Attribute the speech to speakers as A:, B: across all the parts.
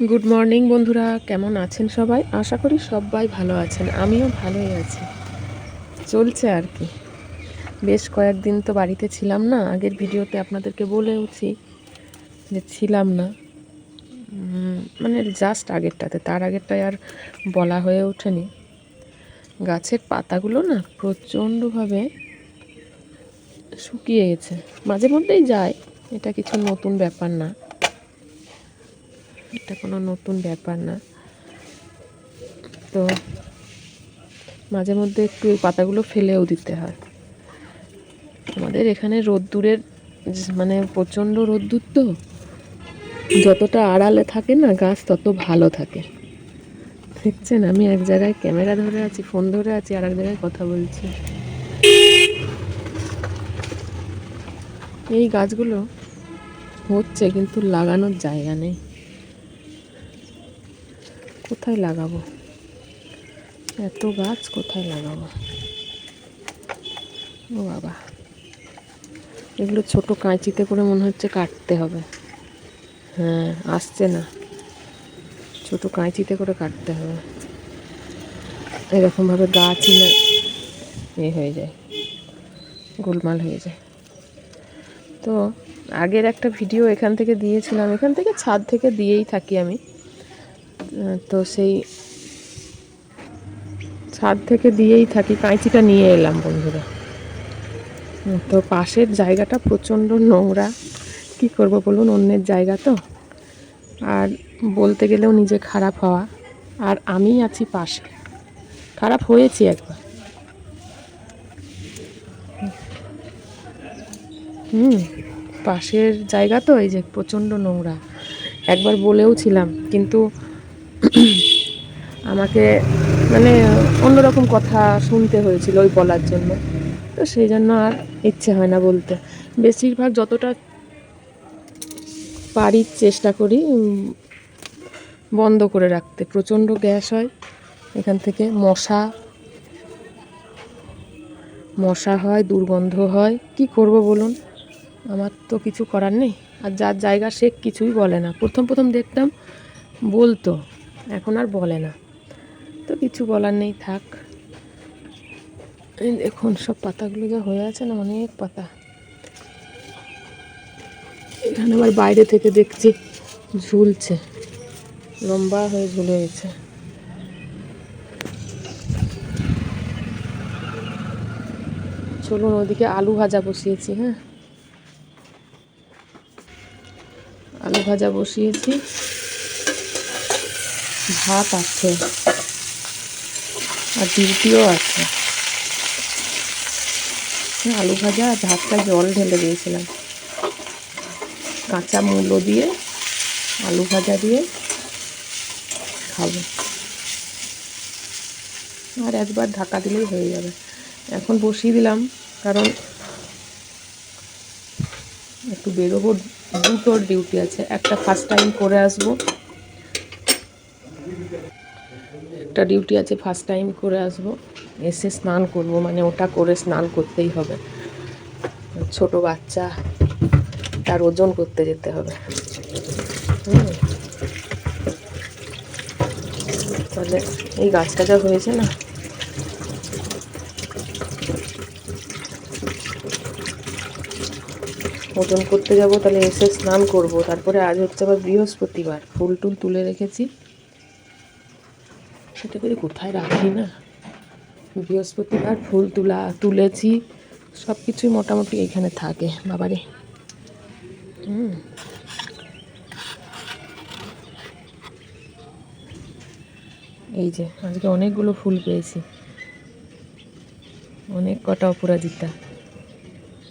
A: Good morning বন্ধুরা। কেমন আছেন সবাই? আশা করি সবাই ভালো আছেন। আমিও ভালোই আছি। চলছে আর কি। বেশ কয়েকদিন তো বাড়িতে ছিলাম না। আগের ভিডিওতে আপনাদেরকে বলেওছি যে ছিলাম না। মানে জাস্ট আগেরটাতে। তার আগেরটায় আর বলা হয়ে ওঠেনি। গাছের পাতাগুলো না প্রচণ্ডভাবে শুকিয়ে গেছে। মাঝে মধ্যেই যায়। এটা কিছু নতুন ব্যাপার না। এটা কোনো নতুন ব্যাপার না। তো মাঝে মধ্যে একটু এই পাতাগুলো ফেলেও দিতে হয়। আমাদের এখানে রোদ্দুরের মানে প্রচণ্ড রোদ্দুর তো। যতটা আড়ালে থাকে না গাছ, তত ভালো থাকে। দেখছেন, আমি এক জায়গায় ক্যামেরা ধরে আছি, ফোন ধরে আছি আর এক জায়গায় কথা বলছি। এই গাছগুলো হচ্ছে কিন্তু লাগানোর জায়গা নেই। কোথায় লাগাবো? এত গাছ কোথায় লাগাবো? ও বাবা। এগুলো ছোট কাঁচিতে করে মনে হচ্ছে কাটতে হবে। হ্যাঁ আসছে না। ছোট কাঁচিতে করে কাটতে হবে। এরকমভাবে গাছই না এ হয়ে যায়, গোলমাল হয়ে যায়। তো আগের একটা ভিডিও এখান থেকে দিয়েছিলাম। এখান থেকে ছাদ থেকে দিয়েই থাকি আমি। তো সেই ছাদ থেকে দিয়েই থাকি, কাঁচিটা নিয়ে এলাম বন্ধুরা। তো পাশের জায়গাটা প্রচণ্ড নোংরা। কি করব বলুন, অন্যের জায়গা তো। আর বলতে গেলেও নিজে খারাপ হওয়া। আর আমি আছি পাশে। খারাপ হয়েছি একবার। হুম, পাশের জায়গা তো, এই যে প্রচণ্ড নোংরা। একবার বলেও ছিলাম কিন্তু আমাকে মানে অন্যরকম কথা শুনতে হয়েছিল ওই বলার জন্য। তো সেই জন্য আর ইচ্ছে হয় না বলতে। বেশিরভাগ যতটা পারি চেষ্টা করি বন্ধ করে রাখতে। প্রচণ্ড গ্যাস হয়, এখান থেকে মশা মশা হয়, দুর্গন্ধ হয়। কি করব বলুন? আমার তো কিছু করার নেই। আর যার জায়গা সে কিছুই বলে না। প্রথম প্রথম দেখতাম বলতো। এখন আর বলে না। তো কিছু বলার নেই, থাক। দেখুন, সব পাতাগুলো যা হয়ে আছে না, অনেক পাতা। এখানে আবার বাইরে থেকে দেখছি, ঝুলছে। লম্বা হয়ে ঝুলে গেছে। চলুন ওদিকে আলু ভাজা বসিয়েছি হ্যাঁ? আলু ভাজা বসিয়েছি। ভাত আছে। আর ডিউটিও আছে। আলু ভাজা আর ভাতটা জল ঢেলে দিয়েছিলাম। কাঁচা মূলো দিয়ে, আলু ভাজা দিয়ে খাব। আর একবার ঢাকা দিলেই হয়ে যাবে। এখন বসিয়ে দিলাম, কারণ একটু বেরোবো। দুটোর ডিউটি আছে। একটা ফার্স্ট টাইম করে আসব। একটা ডিউটি আছে ফার্স্ট টাইম করে আসব। এসে স্নান করব মানে ওটা করে স্নান করতেই হবে। ছোট বাচ্চা, তার ওজন করতে যেতে হবে। তাহলে এই গাছটা যা হয়েছে না। ওজন করতে যাব, তাহলে এসে স্নান করব। তারপরে আজ হচ্ছে আবার বৃহস্পতিবার। ফুল টুল তুলে রেখেছি। সেটা করে কোথায় রাখি না? বৃহস্পতিবার ফুল তুলা, তুলেছি সব কিছুই মোটামুটি এখানে থাকে, বাবারে। হুম। এই যে, আজকে অনেকগুলো ফুল পেয়েছি। অনেক কটা অপরাজিতা।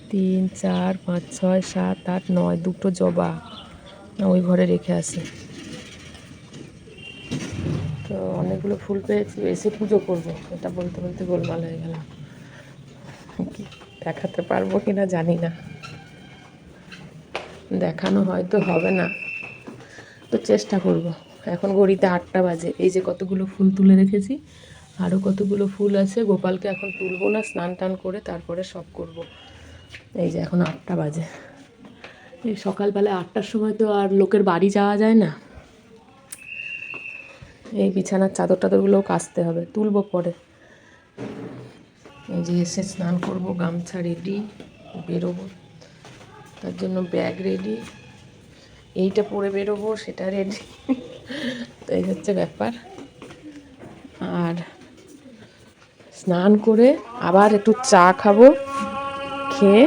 A: তিন, চার, পাঁচ, ছয়, সাত, আট, নয়, দুটো জবা। ওই ঘরে রেখে আসি তো অনেকগুলো ফুল পেয়েছি, এসে পুজো করব। এটা বলতে বলতে গোলমাল হয়ে গেলাম। দেখাতে পারব কি না জানি না। দেখানো হয়তো হবে না। তো চেষ্টা করব। এখন ঘড়িতে আটটা বাজে। এই যে কতগুলো ফুল তুলে রেখেছি আরও কতগুলো ফুল আছে, গোপালকে এখন তুলবো না, স্নান টান করে তারপরে সব করব। এই যে এখন আটটা বাজে। এই সকালবেলা আটটার সময় তো আর লোকের বাড়ি যাওয়া যায় না। এই বিছানার চাদর টাদরগুলোও কাচতে হবে, তুলবো পরে। এই যে এসে স্নান করব, গামছা রেডি বেরোবো। তার জন্য ব্যাগ রেডি এইটা পরে বেরোবো, সেটা রেডি তো এই হচ্ছে ব্যাপার। আর স্নান করে আবার একটু চা খাব, খেয়ে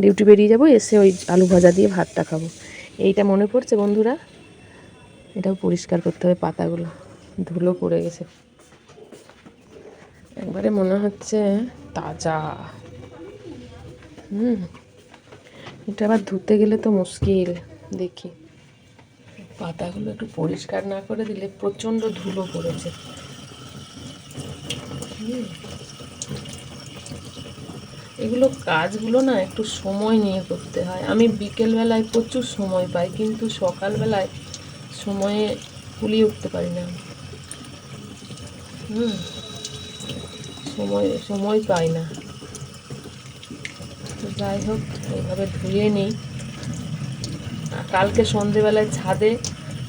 A: ডিউটি বেরিয়ে যাব, এসে ওই আলু ভাজা দিয়ে ভাতটা খাব। এইটা মনে পড়ছে বন্ধুরা? এটাও পরিষ্কার করতে হবে, পাতাগুলো, ধুলো পড়ে গেছে। একবারে মনে হচ্ছে তাজা। হুম, এটা আবার ধুতে গেলে তো মুশকিল, দেখি। পাতাগুলো একটু পরিষ্কার না করে দিলে প্রচণ্ড ধুলো পড়েছে। এগুলো কাজগুলো না একটু সময় নিয়ে করতে হয়। আমি বিকেলবেলায় প্রচুর সময় পাই, কিন্তু সকালবেলায় সময়ে কুলিয়ে উঠতে পারি না। হুম। সময় সময় পাই না। যাই হোক এইভাবে ধুয়ে নিই। কালকে সন্ধেবেলায় ছাদে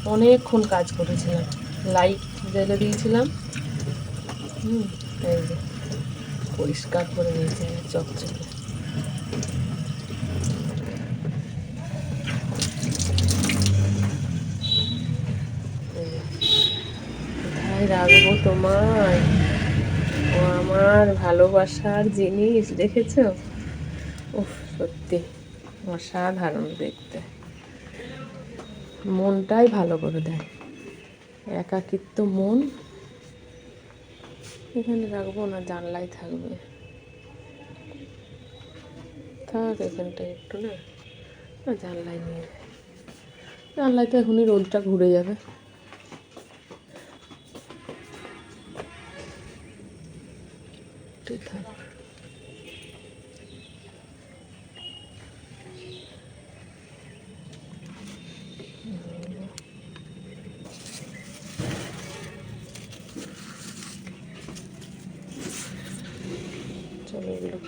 A: অনেকক্ষণ কাজ করেছিলাম। লাইট জ্বেলে দিয়েছিলাম। হুম, এই যে, পরিষ্কার করে নিয়েছে, চকচকে এই যে, কোথায় রাখব তোমায়। ও আমার ভালোবাসার জিনিস, দেখেছ? উফ, সত্যি, অসাধারণ দেখতে। মনটাই ভালো করে দেয়। একাকিত্ব মন এখানে রাখব না, জানলাই থাকবে। থাক, এখানটায় একটু না না, জানলাই নিয়ে যাই। জানলায় তো এখনই রোদটা ঘুরে যাবে। ঠিক থাক।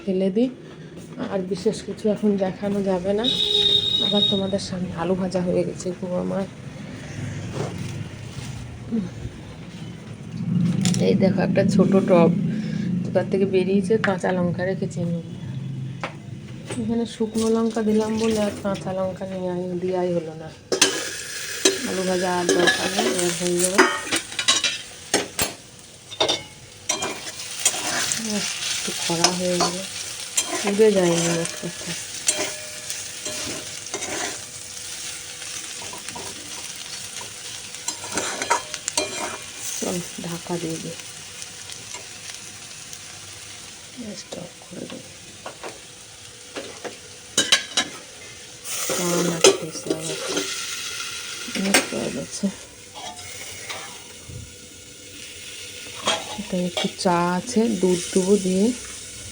A: ফেলে দিই। আর বিশেষ কিছু এখন দেখানো যাবে না। আবার তোমাদের সামনে আলু ভাজা হয়ে গেছে গো আমার। এই দেখো একটা ছোট টব। ওটার থেকে বেরিয়েছে, কাঁচা লঙ্কা রেখেছি আমি। এখানে শুকনো লঙ্কা দিলাম বলে আর কাঁচা লঙ্কা নিয়ে দেওয়াই হলো না। আলু ভাজা আর দরকার নেই, এবার হয়ে যাবে। একটু খরা হয়ে গেলে। উড়ে যায়নি কথা চল, ঢাকা দিয়ে দিই। করে আমার অনেক হয়ে গেছে এটা একটু চা আছে, দুধ দেবো দিয়ে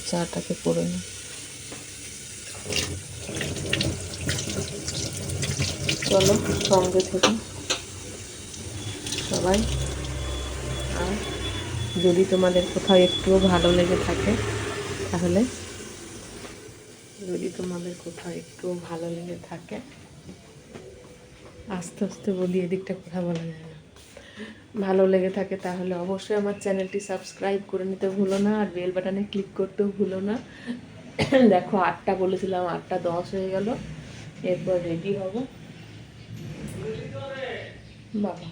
A: চাটাকে করে নিই চলো, সঙ্গে থেকে। সবাই, আর যদি তোমাদের কোথাও একটুও ভালো লেগে থাকে তাহলে? যদি তোমাদের কোথাও একটু ভালো লেগে থাকে। আস্তে আস্তে বলি এদিকটা কথা বলা যায় না। ভালো লেগে থাকে তাহলে অবশ্যই আমার চ্যানেলটি সাবস্ক্রাইব করে নিতে ভুলো না আর বেল বাটনে ক্লিক করতেও ভুলো না। দেখো আটটা বলেছিলাম আটটা দশ হয়ে গেল। এরপর রেডি হব। বাবা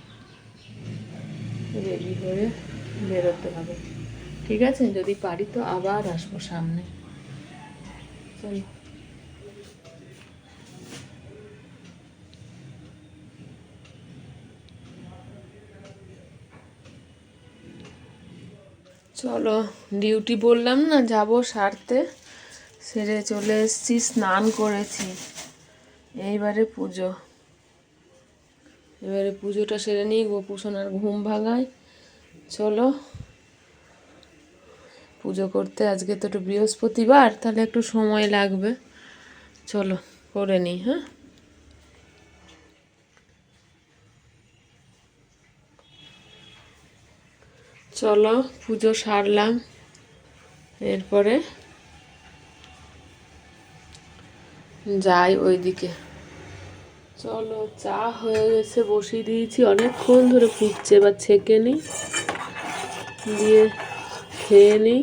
A: রেডি হয়ে বেরোতে হবে। ঠিক আছে? যদি পারি তো আবার আসব সামনে। চলো। ডিউটি বললাম না, যাব সারতে। সেরে চলে এসেছি, স্নান করেছি। এইবারে পুজো। এবারে পুজোটা সেরে নিই গোপুসোনার ঘুম ভাঙায়। চলো। পুজো করতে, আজকে তো একটু বৃহস্পতিবার, তাহলে একটু সময় লাগবে। চলো, করে নিই হ্যাঁ? চলো, পুজো সারলাম। এরপরে যাই ওইদিকে। চলো, চা হয়ে গেছে, বসিয়ে দিয়েছি। অনেকক্ষণ ধরে ফুটছে এবার ছেঁকে নিই। দিয়ে খেয়ে নিই।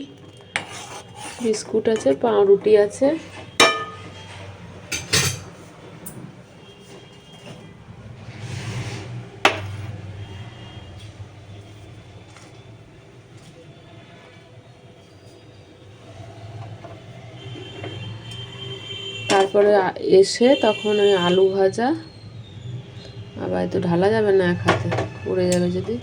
A: বিস্কুট আছে, পাউরুটি আছে। তারপরে এসে তখন ওই আলু ভাজা। আবার তো ঢালা যাবে না এক হাতে পড়ে যাবে যদি।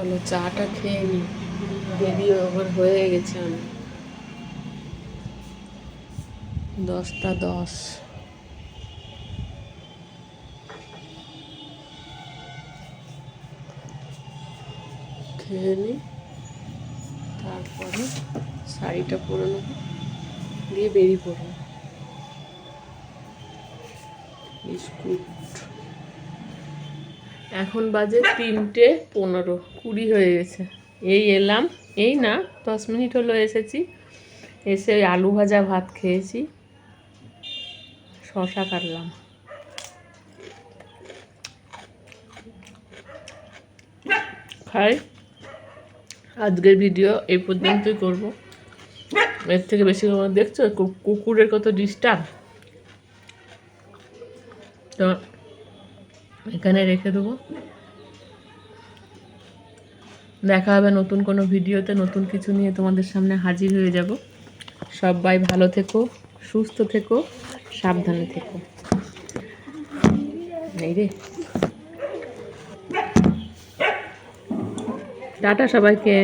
A: চলো, চাটা খেয়ে নিই দেরি ওভার হয়ে গেছে আমি দশটা দশ। খেয়ে নিই তারপরে শাড়িটা পরে নেব, দিয়ে বেরিয়ে পড়ব। বিস্কুট। এখন বাজে তিনটে পনেরো, কুড়ি হয়ে গেছে। এই এলাম, এই না, দশ মিনিট হলো এসেছি। এসে ওই আলু ভাজা ভাত খেয়েছি, শশা কাটলাম। খাই। আজকের ভিডিও এই পর্যন্তই করব। এর থেকে বেশি দেখছ? কুকুরের কত ডিস্টার্ব? তো এখানে রেখে দেবো। দেখা হবে নতুন কোনো ভিডিওতে, নতুন কিছু নিয়ে তোমাদের সামনে হাজির হয়ে যাব। সবাই ভালো থেকো, সুস্থ থেকো, সাবধানে থেকো। এই রে। টাটা সবাইকে।